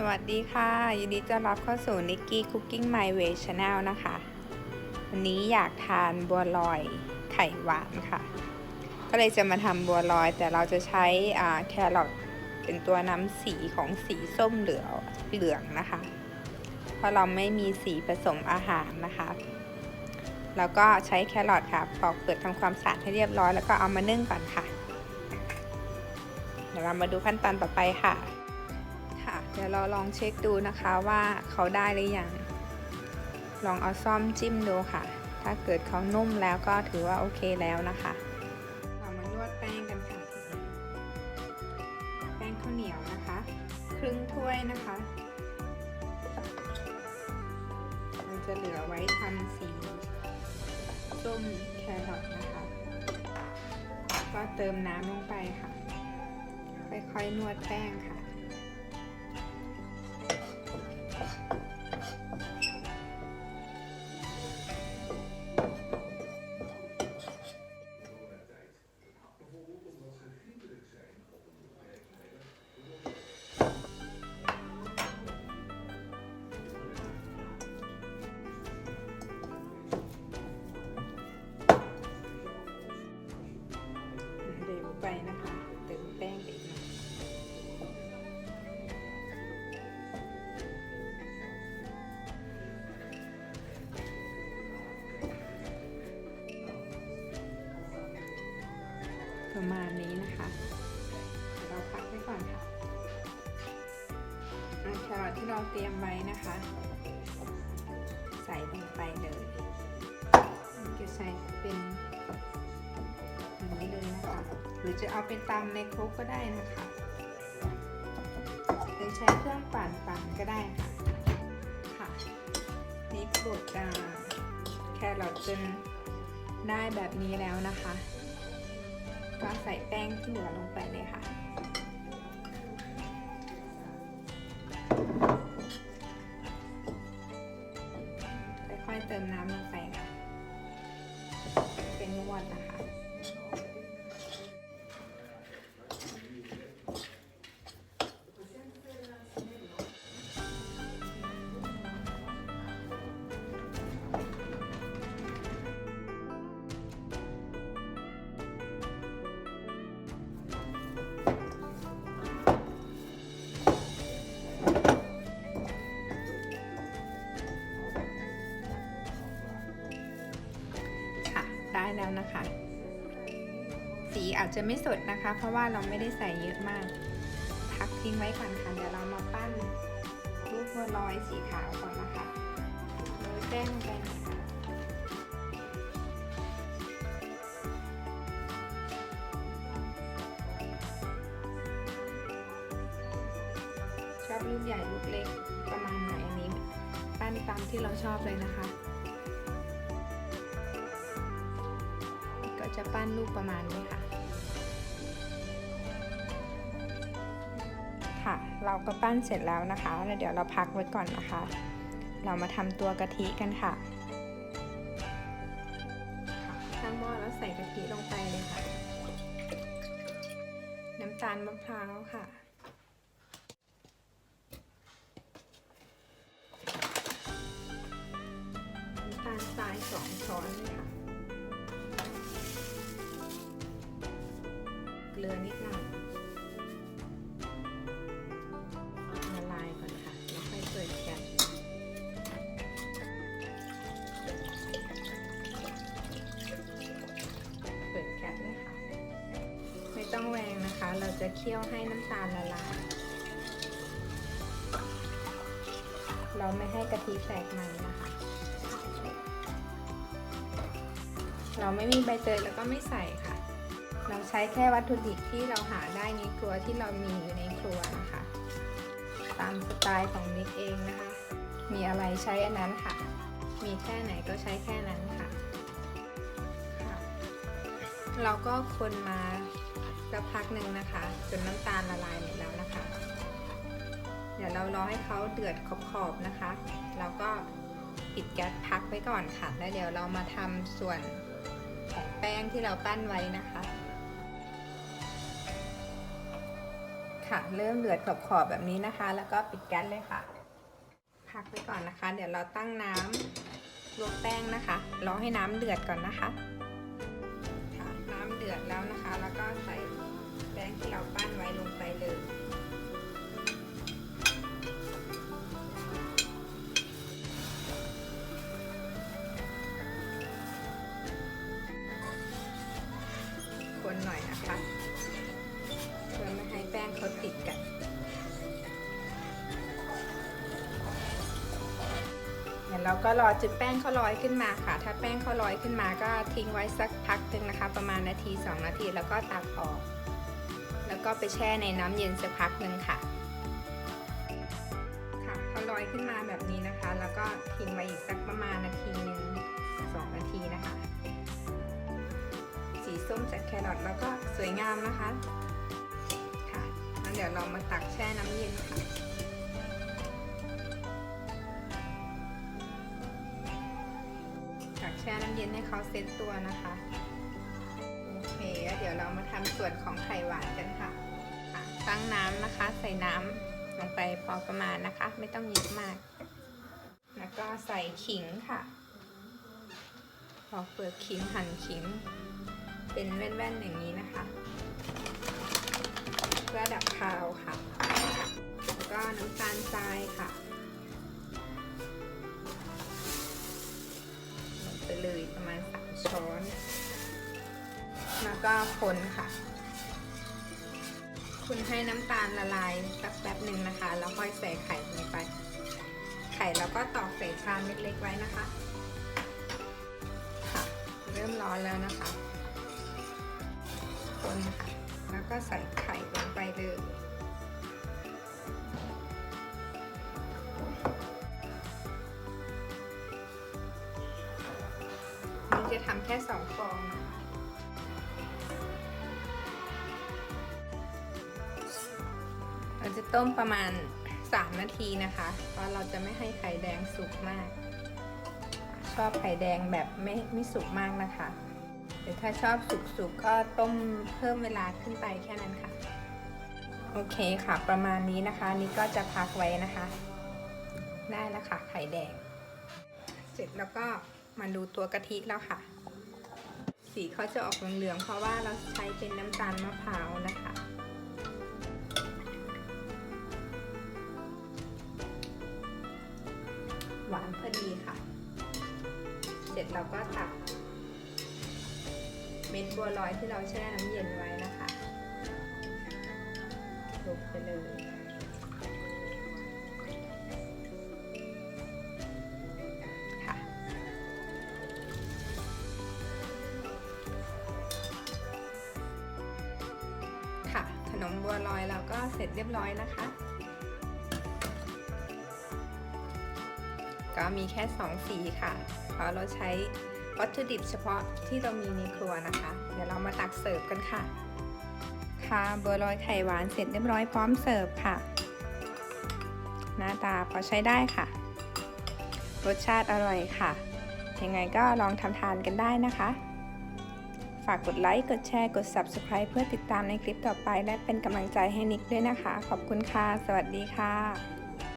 สวัสดีค่ะ ยินดีต้อนรับเข้าสู่ Nikki Cooking My Way Channel นะคะ วันนี้อยากทานบัวลอยไข่หวานค่ะ ก็เลยจะมาทำบัวลอย แต่เราจะใช้แครอทเป็นตัวนำสีของสีส้มเหลืองเหลืองนะคะ เพราะเราไม่มีสีผสมอาหารนะคะ แล้วก็ใช้แครอทค่ะปอกเปลือกทำความสะอาดให้เรียบร้อยแล้วก็เอามานึ่งก่อนค่ะ เดี๋ยวเรามาดูขั้นตอนต่อไปค่ะ ดี๋ยวเราลองเช็คดูนะคะว่าเขาได้หรือยัง ลองเอาซ่อมจิ้มดูค่ะ ถ้าเกิดเขานุ่มแล้วก็ถือว่าโอเคแล้วนะคะเรามานวดแป้งกันค่ะ แป้งข้าวเหนียวนะคะ ครึ่งถ้วยนะคะเราจะเหลือไว้ทำสีส้มแครอทนะคะ ก็เติมน้ำลงไปค่ะ ค่อยๆนวดแป้งค่ะ ประมาณนี้นะคะเราพักไว้ก่อนค่ะแครอทที่เราเตรียมไว้นะคะ ใส่ลงไปเลยจะใส่เป็นอย่างนี้เลยนะคะ หรือจะเอาเป็นตำในครกก็ได้นะคะหรือใช้เครื่องปั่นปั่นก็ได้ค่ะค่ะนี่บดแครอทจนได้แบบนี้แล้วนะคะ ก็ใส่แป้งที่เหลือลงไปเลยค่ะ อาจจะไม่สดนะคะ เพราะว่าเราไม่ได้ใส่เยอะมาก พักทิ้งไว้ก่อนค่ะ เดี๋ยวเรามาปั้นรูปบัวลอยสีขาวก่อนนะคะโรยแป้งลงไปน่อยค่ะชอบลูกใหญ่ลูกเล็กประมาณไหนอันนี้ปั้นตามที่เราชอบเลยนะคะ ก็จะปั้นรูปประมาณนี้ค่ะ เราก็ปั้นเสร็จแล้วนะคะแล้วเดี๋ยวเราพักไว้ก่อนนะคะ เรามาทำตัวกะทิกันค่ะตั้งหม้อแล้วใส่กะทิลงไปเลยค่ะ น้ำตาลมะพร้าวค่ะน้ำตาลทรายสองช้อนเลยค่ะเกลือนิดหน่อย นะคะ เราจะเคี่ยวให้น้ำตาลละลาย เราไม่ให้กะทิแตกมันนะคะ เราไม่มีใบเตยแล้วก็ไม่ใส่ค่ะ เราใช้แค่วัตถุดิบที่เราหาได้ในครัวที่เรามีอยู่ในครัวนะคะ ตามสไตล์ของนิกเองนะคะ มีอะไรใช้อันนั้นค่ะ มีแค่ไหนก็ใช้แค่นั้นค่ะค่ะเราก็คนมา สักพักหนึ่งนะคะ จนน้ำตาลละลายหมดแล้วนะคะ เดี๋ยวเรารอให้เขาเดือดขอบๆนะคะ แล้วก็ปิดแก๊สพักไว้ก่อนค่ะ แล้วเดี๋ยวเรามาทำส่วนของแป้งที่เราปั้นไว้นะคะ ค่ะเริ่มเดือดขอบๆแบบนี้นะคะ แล้วก็ปิดแก๊สเลยค่ะ พักไว้ก่อนนะคะ เดี๋ยวเราตั้งน้ำลวกแป้งนะคะรอให้น้ำเดือดก่อนนะคะ ดือดแล้วนะคะ แล้วก็ใส่แป้งที่เราปั้นไว้ลงไปเลยคนหน่อยนะคะเพื่อไม่ให้แป้งเขาติดกัน เดี๋ยวก็รอจุดแป้งเขาลอยขึ้นมาค่ะ ถ้าแป้งเขาลอยขึ้นมาก็ทิ้งไว้สักพักหนึ่งนะคะ ประมาณนาที 2 นาทีแล้วก็ตักออก แล้วก็ไปแช่ในน้ำเย็นสักพักหนึ่งค่ะ ค่ะเขาลอยขึ้นมาแบบนี้นะคะ แล้วก็ทิ้งไว้อีกสักประมาณนาทีหนึ่งสองนาทีนะคะ สีส้มจากแครอทแล้วก็สวยงามนะคะ ค่ะแล้วเดี๋ยวเรามาตักแช่น้ำเย็นค่ะ เย็นให้เขาเซ็ตตัวนะคะ โอเคเดี๋ยวเรามาทำส่วนของไข่หวานกันค่ะค่ะตั้งน้ำนะคะ ใส่น้ำลงไปพอประมาณนะคะ ไม่ต้องเยอะมาก แล้วก็ใส่ขิงค่ะปอกเปลือกขิงหั่นขิง เป็นแว่นๆอย่างนี้นะคะ เพื่อดับคาวค่ะ แล้วก็น้ำตาลทรายค่ะ ช้อนแล้วก็คนค่ะ คุณให้น้ำตาลละลายสักแป๊บหนึ่งนะคะ แล้วค่อยใส่ไข่ลงไป ไข่แล้วก็ตอกใส่ชามเล็กๆไว้นะคะค่ะเริ่มร้อนแล้วนะคะ คนค่ะ แล้วก็ใส่ไข่ลงไปเลย จะทำแค่สองฟองนะคะเราจะต้มประมาณ 3 นาทีนะคะ เพราะเราจะไม่ให้ไข่แดงสุกมาก ชอบไข่แดงแบบไม่ไม่สุกมากนะคะหรือถ้าชอบสุกๆก็ต้มเพิ่มเวลาขึ้นไปแค่นั้นค่ะ โอเคค่ะ ประมาณนี้นะคะ นี่ก็จะพักไว้นะคะ ได้แล้วค่ะไข่แดง เสร็จแล้วก็ มาดูตัวกะทิแล้วค่ะ สีเขาจะออกเหลืองๆเพราะว่าเราใช้เป็นน้ำตาลมะพร้าวนะคะหวานพอดีค่ะ เสร็จเราก็ตักเม็ดบัวลอยที่เราแช่น้ำเย็นไว้นะคะ บัวลอยเราก็เสร็จเรียบร้อยนะคะ ก็มีแค่2สีค่ะ เพราะเราใช้วัตถุดิบเฉพาะที่เรามีในครัวนะคะ เดี๋ยวเรามาตักเสิร์ฟกันค่ะ ค่ะบัวลอยไข่หวานเสร็จเรียบร้อยพร้อมเสิร์ฟค่ะ หน้าตาพอใช้ได้ค่ะ รสชาติอร่อยค่ะ ยังไงก็ลองทำทานกันได้นะคะ ฝากกดไลค์ กดแชร์ กด Subscribe เพื่อติดตามในคลิปต่อไป และเป็นกำลังใจให้นิกด้วยนะคะ ขอบคุณค่ะ สวัสดีค่ะ